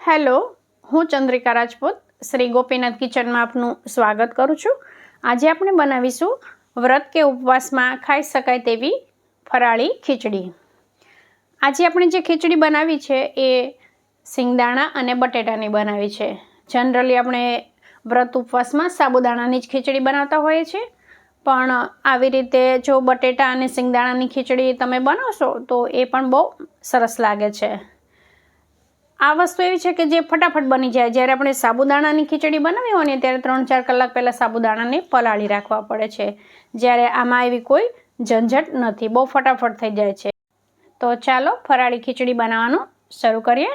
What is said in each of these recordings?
Hello, હું ચંદ્રિકા રાજપૂત, શ્રી ગોપીનાથ કિચનમાં આપનું સ્વાગત કરું છું. આજે આપણે બનાવીશું વ્રત કે ઉપવાસમાં ખાઈ શકાય તેવી ફરાળી ખીચડી. આજે આપણે જે ખીચડી બનાવી છે એ સિંગદાણા અને બટેટાની બનાવી છે. જનરલી આપણે વ્રત ઉપવાસમાં સાબુદાણાની જ ખીચડી બનાવતા હોઈએ છીએ. પણ આવી રીતે જો બટેટા અને સિંગદાણાની ખીચડી તમે બનાવશો તો એ પણ બહુ સરસ લાગે છે. આ વસ્તુ એવી છે કે જે ફટાફટ બની જાય. જ્યારે આપણે સાબુદાણાની ખીચડી બનાવી હોય ને ત્યારે ત્રણ ચાર કલાક પહેલાં સાબુદાણાને પલાળી રાખવા પડે છે. જ્યારે આમાં એવી કોઈ ઝંઝટ નથી. બહુ ફટાફટ થઈ જાય છે. તો ચાલો ફરાળી ખીચડી બનાવવાનું શરૂ કરીએ.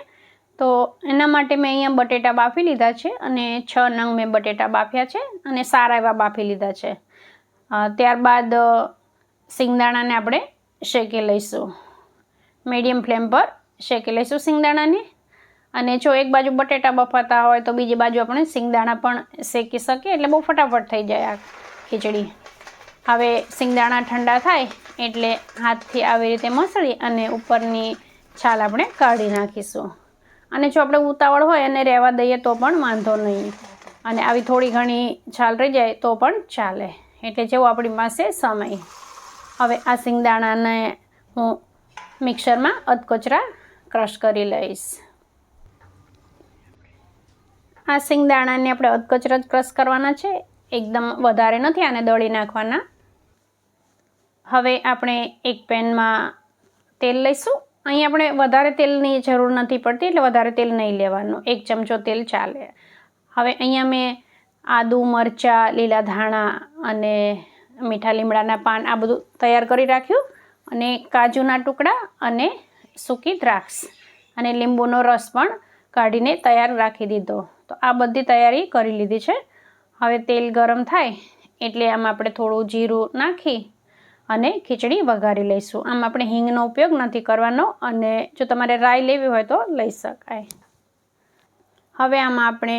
તો એના માટે મેં અહીંયા બટેટા બાફી લીધા છે અને છ નંગ મેં બટેટા બાફ્યા છે અને સારા એવા બાફી લીધા છે. ત્યારબાદ સિંગદાણાને આપણે શેકી લઈશું. મીડિયમ ફ્લેમ પર શેકી લઈશું સિંગદાણાને. અને જો એક બાજુ બટેટા બફાતા હોય તો બીજી બાજુ આપણે સિંગદાણા પણ શેકી શકીએ. એટલે બહુ ફટાફટ થઈ જાય આ ખીચડી. હવે સિંગદાણા ઠંડા થાય એટલે હાથથી આવી રીતે મસળી અને ઉપરની છાલ આપણે કાઢી નાખીશું. અને જો આપણે ઉતાવળ હોય અને રહેવા દઈએ તો પણ વાંધો નહીં. અને આવી થોડી ઘણી છાલ રહી જાય તો પણ ચાલે. એટલે જેવો આપણી પાસે સમય. હવે આ સિંગદાણાને હું મિક્સરમાં અધકચરા ક્રશ કરી લઈશ. આ સિંગદાણાને આપણે અધકચરા જ ક્રશ કરવાના છે. એકદમ વધારે નથી આને દળી નાખવાના. હવે આપણે એક પેનમાં તેલ લઈશું. અહીં આપણે વધારે તેલની જરૂર નથી પડતી, એટલે વધારે તેલ નહીં લેવાનું. એક ચમચો તેલ ચાલે. હવે અહીંયા મેં આદુ, મરચાં, લીલા ધાણા અને મીઠા લીમડાના પાન આ બધું તૈયાર કરી રાખ્યું. અને કાજુના ટુકડા અને સૂકી દ્રાક્ષ. અને લીંબુનો રસ પણ કાઢીને તૈયાર રાખી દીધો. તો આ બધી તૈયારી કરી લીધી છે. હવે તેલ ગરમ થાય એટલે આમાં આપણે થોડું જીરું નાખી અને ખીચડી વઘારી લઈશું. આમ આપણે હિંગનો ઉપયોગ નથી કરવાનો અને જો તમારે રાઈ લેવી હોય તો લઈ શકાય. હવે આમાં આપણે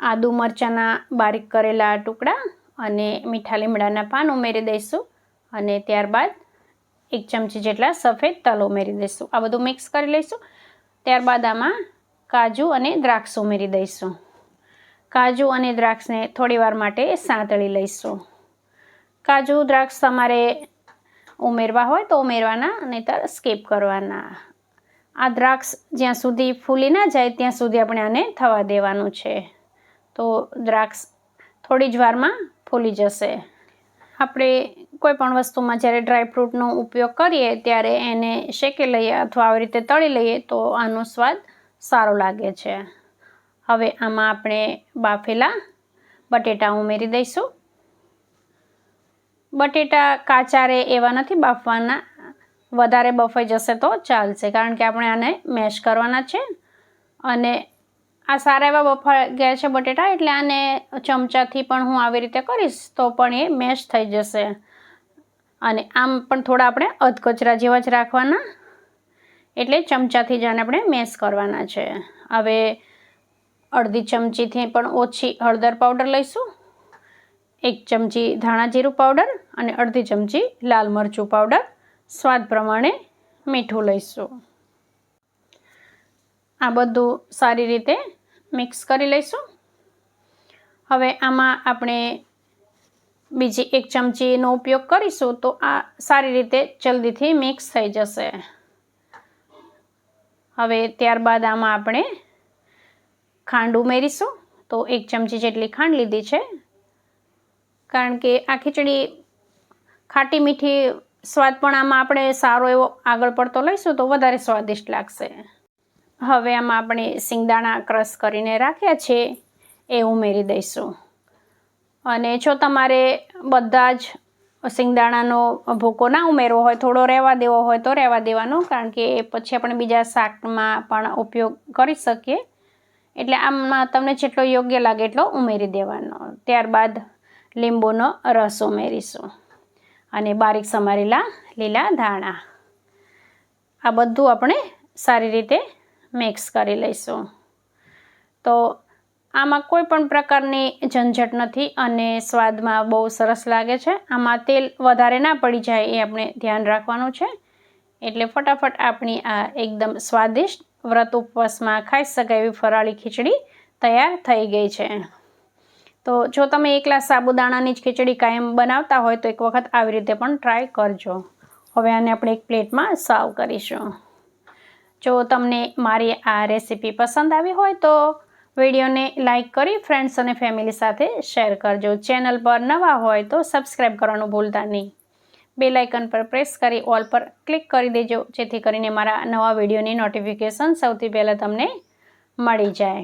આદુ મરચાંના બારીક કરેલા ટુકડા અને મીઠા લીમડાના પાન ઉમેરી દઈશું અને ત્યારબાદ એક ચમચી જેટલા સફેદ તલ ઉમેરી દઈશું. આ બધું મિક્સ કરી લઈશું. ત્યારબાદ આમાં કાજુ અને દ્રાક્ષ ઉમેરી દઈશું. કાજુ અને દ્રાક્ષને થોડીવાર માટે સાંતળી લઈશું. કાજુ, દ્રાક્ષ તમારે ઉમેરવા હોય તો ઉમેરવાના, નહીંતર સ્કીપ કરવાના. આ દ્રાક્ષ જ્યાં સુધી ફૂલી ના જાય ત્યાં સુધી આપણે આને થવા દેવાનું છે. તો દ્રાક્ષ થોડી જ વારમાં ફૂલી જશે. આપણે કોઈ પણ વસ્તુમાં જ્યારે ડ્રાયફ્રૂટનો ઉપયોગ કરીએ ત્યારે એને શેકી લઈએ અથવા આવી રીતે તળી લઈએ તો આનો સ્વાદ સારો લાગે છે. હવે આમાં આપણે બાફેલા બટેટા ઉમેરી દઈશું. બટેટા કાચા રે એવા નથી બાફવાના. વધારે બફાઈ જશે તો ચાલશે, કારણ કે આપણે આને મેશ કરવાના છે. અને આ સારા એવા બફાઈ ગયા છે બટેટા, એટલે આને ચમચાથી પણ હું આવી રીતે કરીશ તો પણ એ મેશ થઈ જશે. અને આમ પણ થોડા આપણે અધકચરા જેવા જ રાખવાના. એટલે ચમચાથી જ આને આપણે મેશ કરવાના છે. હવે અડધી ચમચીથી પણ ઓછી હળદર પાવડર લઈશું. એક ચમચી ધાણા જીરું પાવડર અને અડધી ચમચી લાલ મરચું પાવડર. સ્વાદ પ્રમાણે મીઠું લઈશું. આ બધું સારી રીતે મિક્સ કરી લઈશું. હવે આમાં આપણે બીજી એક ચમચીનો ઉપયોગ કરીશું તો આ સારી રીતે જલ્દીથી મિક્સ થઈ જશે. હવે ત્યારબાદ આમાં આપણે ખાંડ ઉમેરીશું. તો એક ચમચી જેટલી ખાંડ લીધી છે. કારણ કે આ ખીચડી ખાટી મીઠી સ્વાદ પણ આમાં આપણે સારો એવો આગળ પડતો લઈશું તો વધારે સ્વાદિષ્ટ લાગશે. હવે આમાં આપણે સિંગદાણા ક્રશ કરીને રાખ્યા છે એ ઉમેરી દઈશું. અને જો તમારે બધા જ સિંગદાણાનો ભૂકો ના ઉમેરવો હોય, થોડો રહેવા દેવો હોય તો રહેવા દેવાનો, કારણ કે એ પછી આપણે બીજા શાકમાં પણ ઉપયોગ કરી શકીએ. એટલે આમાં તમને જેટલો યોગ્ય લાગે એટલો ઉમેરી દેવાનો. ત્યારબાદ લીંબુનો રસ ઉમેરીશું. અને બારીક સમારેલા લીલા ધાણા. આ બધું આપણે સારી રીતે મિક્સ કરી લઈશું. તો આમાં કોઈ પણ પ્રકારની ઝંઝટ નથી અને સ્વાદમાં બહુ સરસ લાગે છે. આમાં તેલ વધારે ના પડી જાય એ આપણે ધ્યાન રાખવાનું છે. એટલે ફટાફટ આપણી આ એકદમ સ્વાદિષ્ટ વ્રત ઉપવાસમાં ખાઈ શકાય એવી ફરાળી ખીચડી તૈયાર થઈ ગઈ છે. તો જો તમે એકલા સાબુદાણાની જ ખીચડી કાયમ બનાવતા હોય તો એક વખત આવી રીતે પણ ટ્રાય કરજો. હવે આને આપણે એક પ્લેટમાં સર્વ કરીશું. જો તમને મારી આ રેસીપી પસંદ આવી હોય તો વિડીયોને લાઇક કરી ફ્રેન્ડ્સ અને ફેમિલી સાથે શેર કરજો. ચેનલ પર નવા હોય તો સબસ્ક્રાઈબ કરવાનું ભૂલતા નહીં. બે લાઇકન પર પ્રેસ કરી ઓલ પર ક્લિક કરી દેજો, જેથી કરીને મારા નવા વિડીયોની નોટિફિકેશન સૌથી પહેલાં તમને મળી જાય.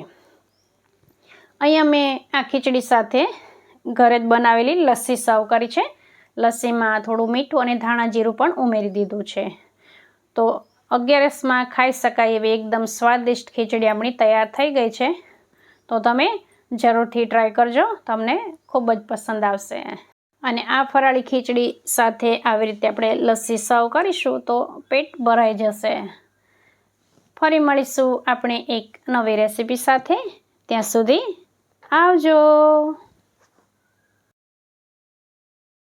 અહીંયા મેં આ ખીચડી સાથે ઘરે જ બનાવેલી લસ્સી સર્વ કરી છે. લસ્સીમાં થોડું મીઠું અને ધાણા જીરું પણ ઉમેરી દીધું છે. તો અગિયારસમાં ખાઈ શકાય એવી એકદમ સ્વાદિષ્ટ ખીચડી આપણી તૈયાર થઈ ગઈ છે. તો તમે જરૂરથી ટ્રાય કરજો, તમને ખૂબ જ પસંદ આવશે. અને આ ફરાળી ખીચડી સાથે આવી રીતે આપણે લસ્સી સર્વ કરીશું તો પેટ ભરાઈ જશે. ફરી મળીશું આપણે એક નવી રેસીપી સાથે. ત્યાં સુધી આવજો.